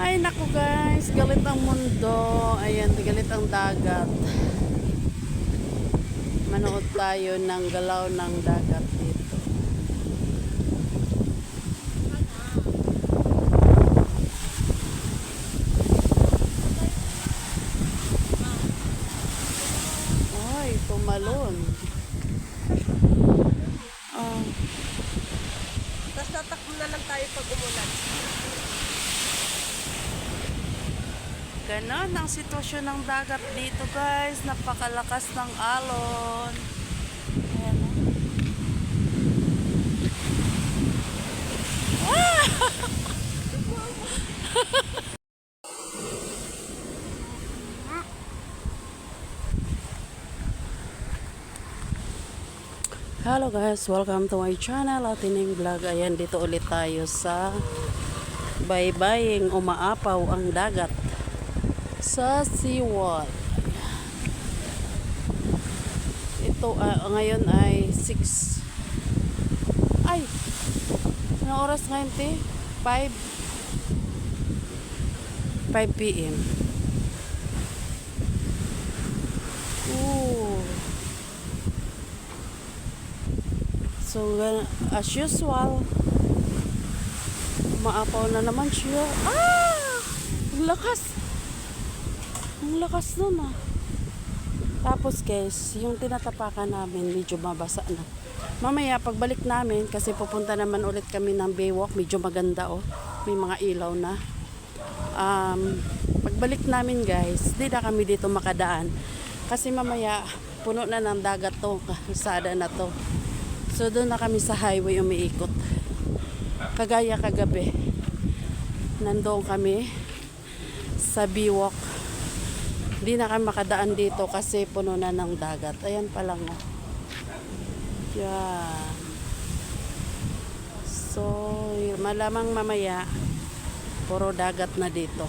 Ay, naku guys, galit ang mundo. Ayan, galit ang dagat. Manood tayo ng galaw ng dagat dito. Ay, tumalon. Ah, Tapos tatakbo na lang tayo pag umulan. Ganon ang sitwasyon ng dagat dito guys. Napakalakas ng alon. Ayan o. Hello guys, welcome to my channel Atining Vlog. Ayan, dito ulit tayo sa baybaying umaapaw ang dagat sa seawall. Ito, ah, ngayon ay 6 ay anong oras ngayon te? 5 5 p.m. Ooh. So, as usual, maapaw na naman siya. Ah! Lakas! Ang lakas nun ah. Tapos guys, yung tinatapakan namin, medyo mabasa na. Mamaya, pagbalik namin, kasi pupunta naman ulit kami ng Baywalk, medyo maganda oh. May mga ilaw na. Um, pagbalik namin guys, di na kami dito makadaan. Kasi mamaya, puno na ng dagat to, kalsada na to. So doon na kami sa highway umiikot. Kagaya kagabi. Nandoon kami sa Biwok. Hindi na kami makadaan dito kasi puno na ng dagat. Ayan pa lang oh. Yan. So, malamang mamaya puro dagat na dito.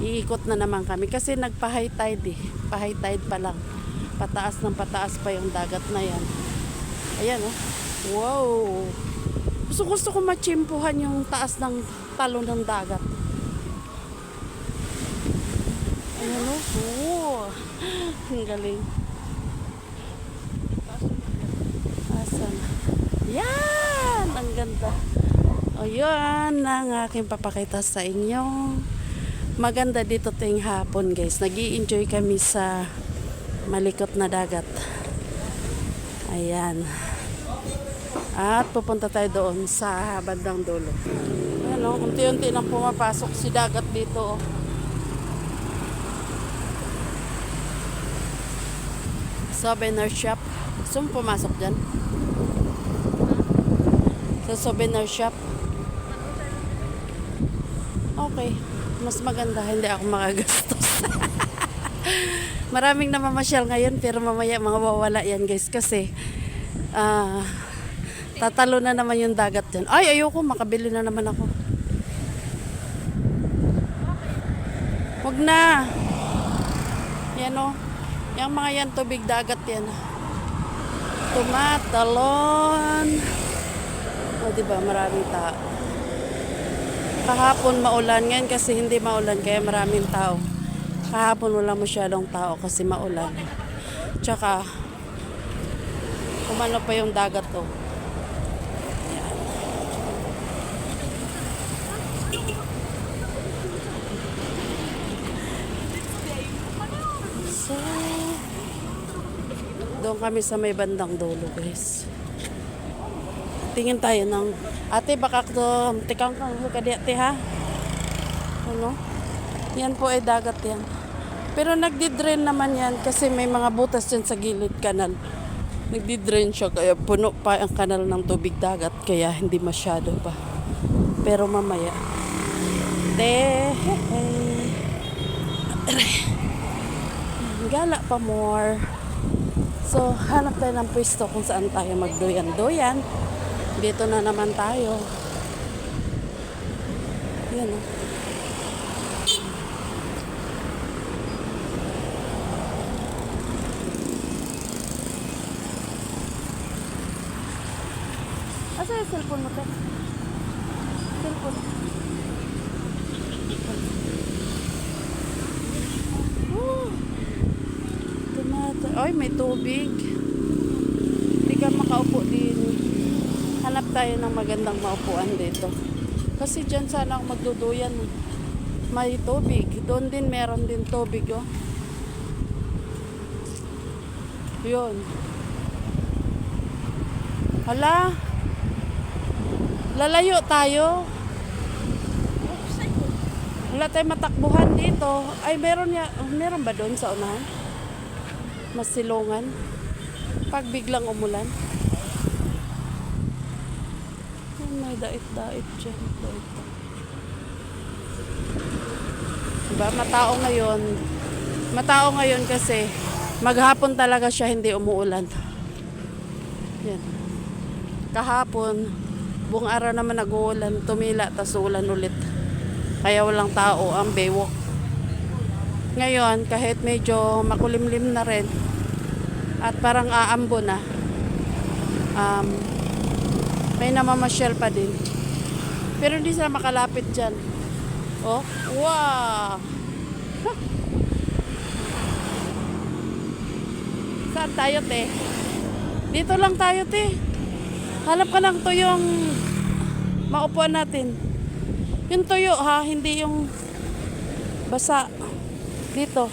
Iikot na naman kami kasi nagpa-high tide eh. Pa-high tide pa lang. Pataas ng pataas pa yung dagat na yan. Ayan oh. Wow. Gusto gusto ko machimpuhan yung taas ng talon ng dagat. Ayan oh. Oo. Ang galing. Asan? Yan! Ang ganda. O yun ang aking papakita sa inyo. Maganda dito ting hapon guys. nag enjoy kami sa malikot na dagat. Ayan. At pupunta tayo doon sa bandang dulo. Ano, unti-unti nang pumapasok si dagat dito. oh. Souvenir shop. Gusto mo pumasok dyan? Sa souvenir shop. Okay. Mas maganda, hindi ako makagastos. Maraming namamasyal ngayon pero mamaya mga wawala yan guys kasi ah tatalo na naman yung dagat dyan. Ay, ayoko, makabili na naman ako. Huwag na. Yan o. Yung mga yan, tubig dagat yan. Tumatalon. O, diba, maraming tao. Kahapon maulan ngayon kasi hindi maulan kaya maraming tao. Kahapon wala masyadong tao kasi maulan. Tsaka, kumano pa yung dagat to. Yan. So, doon kami sa may bandang dulo guys. Tingin tayo ng, ate baka to, tikang kang kadi ate ha? Ano? Yan po ay dagat yan. Pero nagdi-drain naman yan kasi may mga butas dyan sa gilid kanal. Nagdi-drain siya kaya puno pa ang kanal ng tubig dagat kaya hindi masyado pa. Pero mamaya. De, Gala pa more. So, hanap tayo ng pwesto kung saan tayo magdoyan-doyan. Dito na naman tayo. Yan oh. Asa yung cellphone mo, te? Cellphone. Ay, may tubig. Hindi ka makaupo din. Hanap tayo ng magandang maupuan dito. Kasi dyan sana ako magduduyan. May tubig. Doon din meron din tubig, oh. Yun. Hala. Lalayo tayo. Wala tayong matakbuhan dito. Ay, meron, ya, meron ba doon sa unahan? Mas. Pag biglang umulan. Ay, may dait-dait dyan. Dait diba? Matao ngayon. Matao ngayon kasi maghapon talaga siya hindi umuulan. Yan. Kahapon, buong araw naman nag-uulan, tumila, tas ulan ulit. Kaya walang tao ang baywalk. Ngayon, kahit medyo makulimlim na rin, at parang aambo na, um, may namamasyal pa din. Pero hindi sila makalapit dyan. Oh, wow! Saan tayo, te? Dito lang tayo, te. Hanap ka ng tuyong maupuan natin. Yung tuyo, ha? Hindi yung basa. Dito.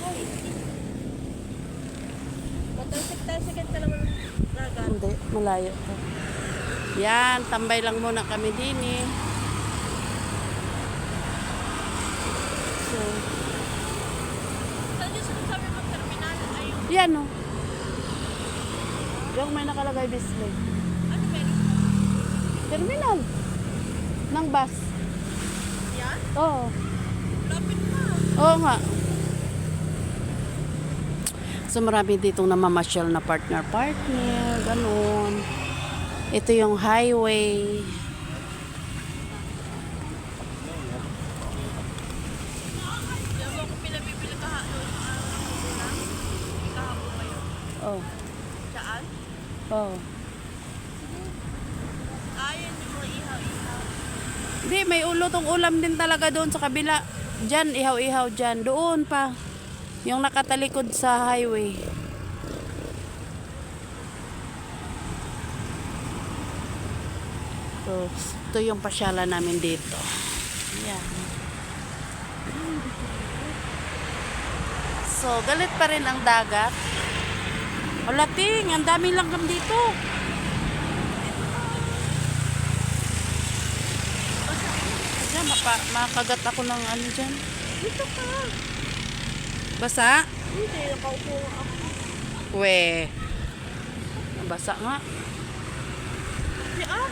Matalsik-talsikan ka naman dagat. Hindi, malayo to. Yan, tambay lang muna kami din eh. So, Saan yung sinasabi mo terminal? Ay, yan o. Yung may nakalagay display. ano meron? Terminal. Ng bus. Yan? Oo. Lapit na. Oo nga. So marami ditong namamasyal na partner-partner, ganun. Ito yung highway. Oh. Saan? Oh. Ayun yung mga ihaw-ihaw. Hindi, may ulotong ulam din talaga doon sa kabila. Diyan, ihaw-ihaw dyan. Doon pa. Yung nakatalikod sa highway. So, ito yung pasyala namin dito. Yan. So, galit pa rin ang dagat. Wala ting, ang dami langgam dito. Diyan, mapa, makagat ako ng ano dyan. Dito ka. Basa? Hindi, nakaupo ako. We. Basa nga. Di ah.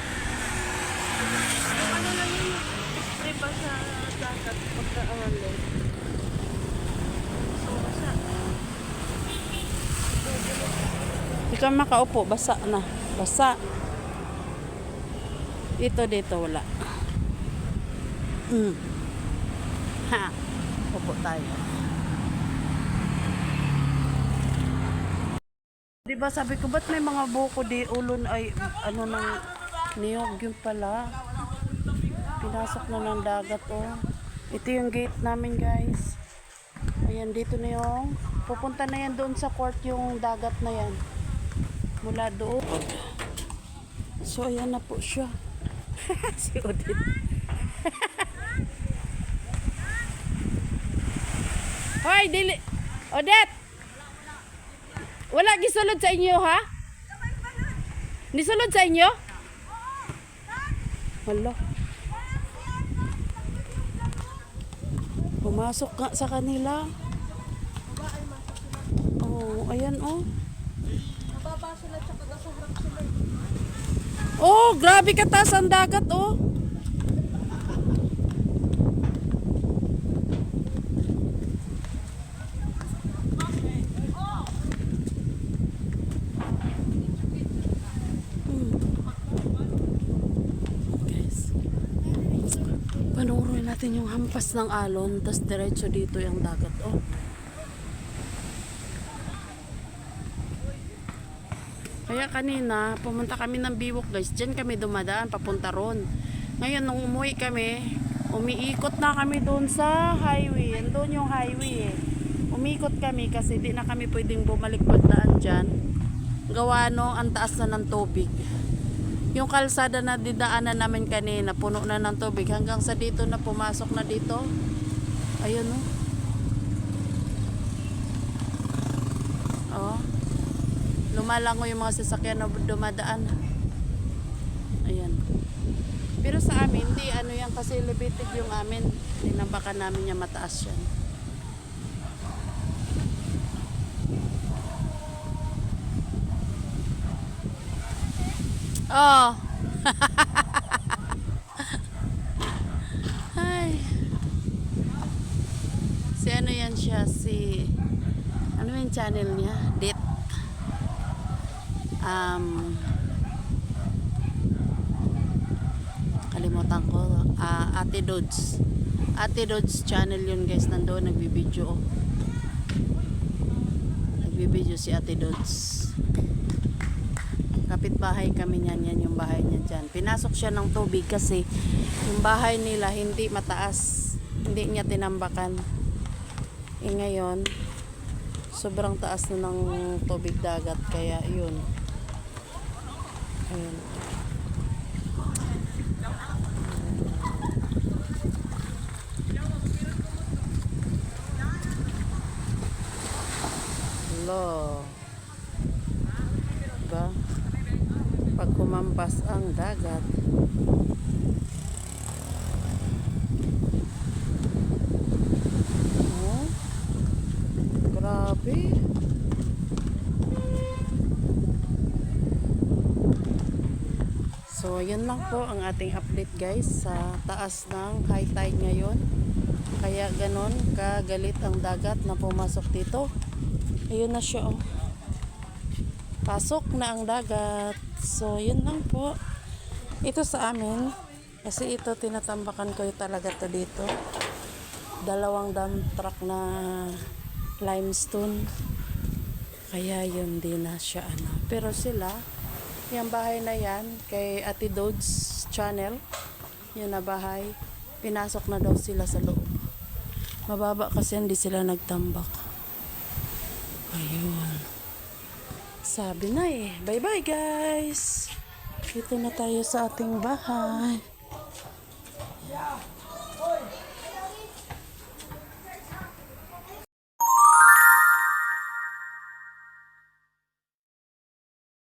Ano lang yun. Spray ba sa dagat pagka ano? So, basta. Hindi ka makaupo, basa na. Basa. Dito, dito, wala. Mm. Ha. Upo tayo. Di ba sabi ko, ba't may mga buko di ulon ay ano ng niyog yun pala. Pinasok na ng dagat oh. Ito yung gate namin guys. Ayan, dito na yung pupunta na yan doon sa court yung dagat na yan. Mula doon. So, ayan na po siya. si Odette. Hoy, dili. Odette! Wala gisulod sa inyo, ha? Nisulod sa inyo? Wala. Pumasok nga sa kanila. Oh, ayan oh. Mababa sila tsaka harap sila. Oh, grabe kataas ang dagat, oh. Natin yung hampas ng alon, tas diretso dito yung dagat, oh. Kaya kanina, pumunta kami ng Biwok guys. Diyan kami dumadaan, papunta ron. Ngayon, nung umuwi kami, umiikot na kami doon sa highway. Doon yung highway eh. Umikot kami kasi di na kami pwedeng bumalik pagdaan dyan. Gawa no, ang taas na ng tubig. Yung kalsada na didaanan namin kanina, puno na ng tubig. Hanggang sa dito na pumasok na dito. Ayun no. Oh. Lumalango yung mga sasakyan na dumadaan. Ayan. Pero sa amin, di ano yan kasi elevated yung amin. Tinambakan namin yung mataas yan. Oh. Ay. Si ano yan siya, si... Ano yung channel niya? Dit. Um, kalimutan ko. Ah, Ate Dods. Ate Dods channel yun guys. Nandoon nagbibideo. Nagbibideo si Ate Dods. Kapitbahay kami niyan. Yan yung bahay niya dyan. Pinasok siya ng tubig kasi yung bahay nila hindi mataas. Hindi niya tinambakan. Eh ngayon, sobrang taas na ng tubig dagat. Kaya yun. Ayun. Lo. Diba? Pag kumampas ang dagat. Oh. Grabe. So, yun lang po ang ating update guys sa taas ng high tide ngayon. Kaya ganon kagalit ang dagat na pumasok dito. Ayun na siya oh. Pasok na ang dagat. So, yun lang po. Ito sa amin. Kasi ito tinatambakan ko talaga to dito. Dalawang dump truck na limestone. Kaya yun din na siya ano. Pero sila, yung bahay na yan, kay Ate Dodds channel, yun na bahay, pinasok na daw sila sa loob. Mababa kasi hindi sila nagtambak. Ayun. Sabi na eh. Bye-bye guys. Dito na tayo sa ating bahay.